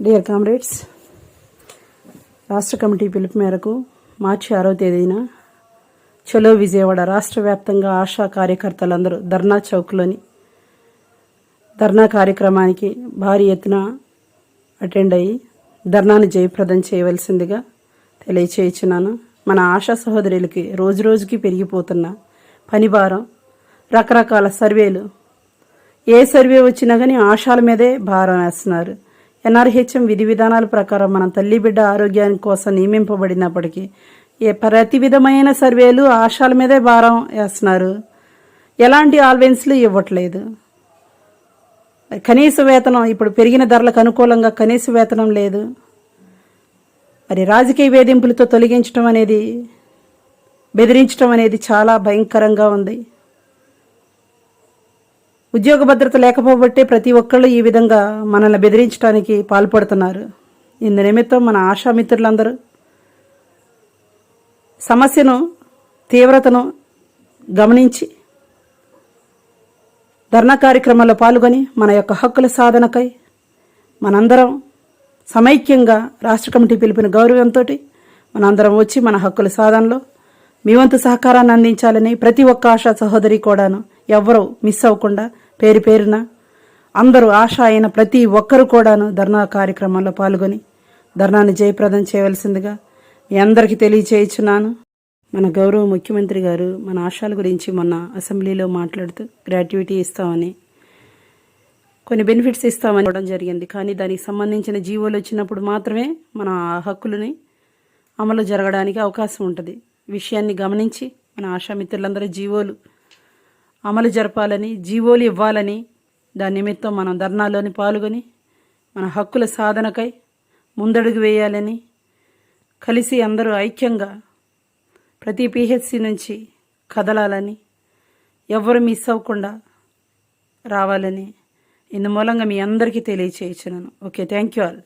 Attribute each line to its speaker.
Speaker 1: Dear comrades రాష్ట్ర committee పిలుపు మేరకు మార్చి ఆరో తేదీన చలో విజయవాడ రాష్ట్ర వ్యాప్తంగా ఆశా కార్యకర్తలందరూ ధర్నా చౌక్లోని ధర్నా కార్యక్రమానికి భారీ ఎత్తున అటెండ్ అయ్యి ధర్నాను జయప్రదం చేయవలసిందిగా తెలియచేయించున్నాను. మన ఆశా సహోదరులకి రోజు రోజుకి పెరిగిపోతున్న పని భారం రకరకాల సర్వేలు ఏ సర్వే వచ్చినా కానీ ఆశాల మీదే భారం వేస్తున్నారు. ఎన్ఆర్హెచ్ఎం విధి విధానాల ప్రకారం మనం తల్లి బిడ్డ ఆరోగ్యానికి కోసం నియమింపబడినప్పటికీ ఏ ప్రతి విధమైన సర్వేలు ఆశాల మీదే భారం వేస్తున్నారు. ఎలాంటి ఆల్వెన్స్లు ఇవ్వట్లేదు. కనీస వేతనం ఇప్పుడు పెరిగిన ధరలకు అనుకూలంగా కనీస వేతనం లేదు. మరి రాజకీయ వేధింపులతో తొలగించడం అనేది బెదిరించడం అనేది చాలా భయంకరంగా ఉంది. ఉద్యోగ భద్రత లేకపోబట్టే ప్రతి ఒక్కళ్ళు ఈ విధంగా మనల్ని బెదిరించడానికి పాల్పడుతున్నారు. ఇందు నిమిత్తం మన ఆశామిత్రులందరూ సమస్యను తీవ్రతను గమనించి ధర్నా కార్యక్రమాల్లో పాల్గొని మన యొక్క హక్కుల సాధనకై మనందరం సమైక్యంగా రాష్ట్ర కమిటీ పిలిపిన గౌరవంతో మనందరం వచ్చి మన హక్కుల సాధనలో మీ వంతు సహకారాన్ని అందించాలని ప్రతి ఒక్క ఆశా సహోదరి కూడాను ఎవ్వరూ మిస్ అవ్వకుండా పేరు పేరున అందరూ ఆశ అయిన ప్రతి ఒక్కరు కూడాను ధర్నా కార్యక్రమంలో పాల్గొని ధర్నాన్ని జయప్రదం చేయవలసిందిగా మీ అందరికీ తెలియచేయుచున్నాను. మన గౌరవ ముఖ్యమంత్రి గారు మన ఆశాల గురించి మొన్న అసెంబ్లీలో మాట్లాడుతూ గ్రాట్యుటీ ఇస్తామని కొన్ని బెనిఫిట్స్ ఇస్తామని ఇవ్వడం జరిగింది. కానీ దానికి సంబంధించిన జీవోలు వచ్చినప్పుడు మాత్రమే మన హక్కులని అమలు జరగడానికి అవకాశం ఉంటుంది. విషయాన్ని గమనించి మన ఆశామిత్రులందరూ జీవోలు అమలు జరపాలని జీవోలు ఇవ్వాలని దాని నిమిత్తం మనం ధర్నాలోని పాల్గొని మన హక్కుల సాధనకై ముందడుగు వేయాలని కలిసి అందరూ ఐక్యంగా ప్రతి పిహెచ్సి నుంచి కదలాలని ఎవరు మిస్ అవ్వకుండా రావాలని ఇందు మూలంగా మీ అందరికీ తెలియచేయించున్నాను. Okay thank you all.